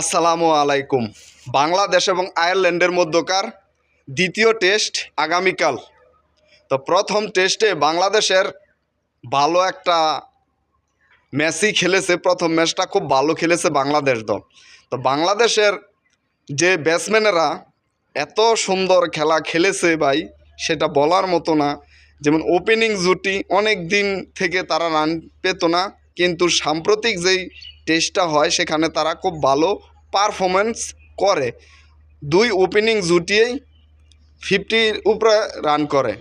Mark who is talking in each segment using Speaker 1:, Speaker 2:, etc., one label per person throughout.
Speaker 1: আসসালামু আলাইকুম। বাংলাদেশ এবং আয়ারল্যান্ডের মধ্যকার দ্বিতীয় টেস্ট আগামীকাল। তো প্রথম টেস্টে বাংলাদেশের ভালো একটা ম্যাচই খেলেছে, প্রথম ম্যাচটা খুব ভালো খেলেছে বাংলাদেশ দল। তো বাংলাদেশের যে ব্যাটসম্যানেরা এত সুন্দর খেলা খেলেছে ভাই, সেটা বলার মতো না। যেমন ওপেনিং জুটি অনেক দিন থেকে তারা রান পেত না, কিন্তু সাম্প্রতিক যেই টেস্টটা হয়, সেখানে তারা খুব ভালো পারফরমেন্স করে। দুই ওপেনিং জুটিয়েই ফিফটির উপরে রান করে।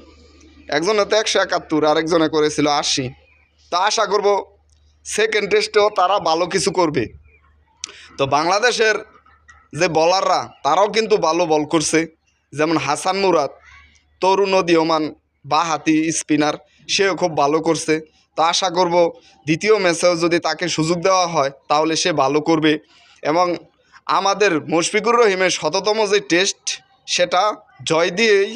Speaker 1: একজনে তো একশো একাত্তর, আরেকজনে করেছিল আশি। তা আশা করব সেকেন্ড টেস্টেও তারা ভালো কিছু করবে। তো বাংলাদেশের যে বলাররা তারাও কিন্তু ভালো বল করছে। যেমন হাসান মুরাদ, তরুণ উদীয়মান বা হাতি স্পিনার সেও খুব ভালো করছে। তো আশা করব দ্বিতীয় ম্যাচেও যদি তাকে সুযোগ দেওয়া হয়, তাহলে সে ভালো করবে। এবং আমাদের মুশফিকুর রহিমের শততম যে টেস্ট সেটা জয় দিয়েই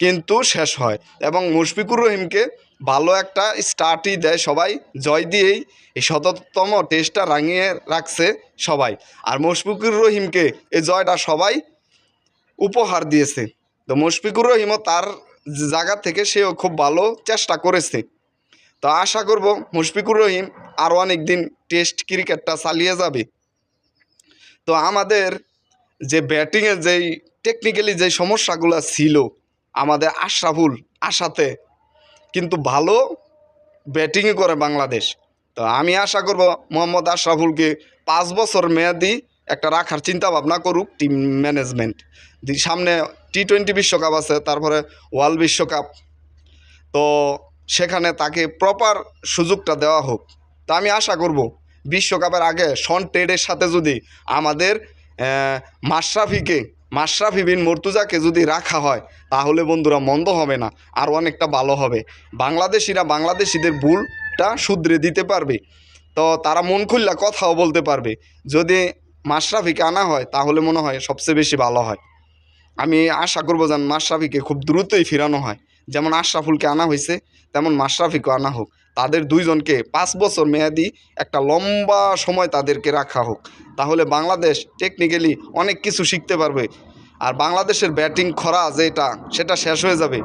Speaker 1: কিন্তু শেষ হয়। এবং মুশফিকুর রহিমকে ভালো একটা স্টার্টই দেয় সবাই, জয় দিয়েই এই শততম টেস্টটা রাঙিয়ে রাখছে সবাই। আর মুশফিকুর রহিমকে এই জয়টা সবাই উপহার দিয়েছে। তো মুশফিকুর রহিমও তার জায়গা থেকে সেও খুব ভালো চেষ্টা করেছে। তো আশা করব মুশফিকুর রহিম আরও অনেক দিন টেস্ট ক্রিকেটটা চালিয়ে যাবে। তো আমাদের যে ব্যাটিংয়ের যেই টেকনিক্যালি যে সমস্যাগুলো ছিল, আমাদের আশরাফুল আশাতে কিন্তু ভালো ব্যাটিংই করে বাংলাদেশ। তো আমি আশা করব মোহাম্মদ আশরাফুলকে পাঁচ বছর মেয়াদি একটা রাখার চিন্তা ভাবনা করুক টিম ম্যানেজমেন্ট সামনে টি টোয়েন্টি বিশ্বকাপ আছে, তারপরে ওয়ার্ল্ড বিশ্বকাপ। তো সেখানে তাকে প্রপার সুযোগটা দেওয়া হোক। তা আমি আশা করব, বিশ্বকাপের আগে শন টেডের সাথে যদি আমাদের মাশরাফিকে, মাশরাফি বিন মর্তুজাকে যদি রাখা হয়, তাহলে বন্ধুরা মন্দ হবে না আর অনেকটা ভালো হবে। বাংলাদেশিরা বাংলাদেশিদের ভুলটা শুধরে দিতে পারবে। তো তারা মন খুললা কথাও বলতে পারবে। যদি মাশরাফিকে আনা হয়, তাহলে মনে হয় সবচেয়ে বেশি ভালো হয়। আমি আশা করব যেন মাশরাফিকে খুব দ্রুতই ফিরানো হয়। যেমন আশরাফুলকে আনা হয়েছে, তেমন মাশরাফিকে আনা হোক। তাদের দুইজনকে পাঁচ বছর মেয়াদি একটা লম্বা সময় তাদেরকে রাখা হোক। তাহলে বাংলাদেশ টেকনিক্যালি অনেক কিছু শিখতে পারবে। আর বাংলাদেশের ব্যাটিং খরা যেটা, সেটা শেষ হয়ে যাবে।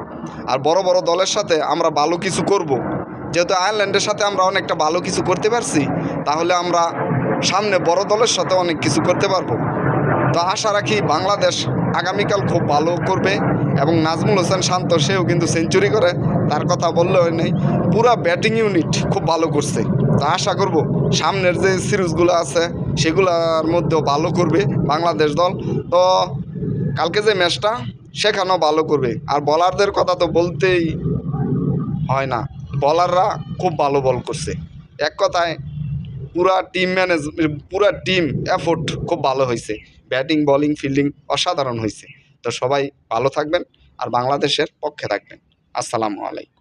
Speaker 1: আর বড় বড় দলের সাথে আমরা ভালো কিছু করব। যেহেতু আয়ারল্যান্ডের সাথে আমরা অনেকটা ভালো কিছু করতে পারছি, তাহলে আমরা সামনে বড় দলের সাথে অনেক কিছু করতে পারব। তো আশা রাখি বাংলাদেশ আগামীকাল খুব ভালো করবে। এবং নাজমুল হোসেন শান্ত, সেও কিন্তু সেঞ্চুরি করে, তার কথা বললেও নেই। পুরা ব্যাটিং ইউনিট খুব ভালো করছে। তো আশা করব সামনের যে সিরিজগুলো আছে, সেগুলোর মধ্যেও ভালো করবে বাংলাদেশ দল। তো কালকে যে ম্যাচটা সেখানেও ভালো করবে। আর বলারদের কথা তো বলতেই হয় না। বলাররা খুব ভালো বল করছে। এক কথায়, পুরা টিম ম্যানেজ পুরা টিম এফোর্ট খুব ভালো হয়েছে। ব্যাটিং বলিং ফিল্ডিং অসাধারণ হয়েছে। তো সবাই ভালো থাকবেন আর বাংলাদেশের পক্ষে থাকবেন। আসসালামু আলাইকুম।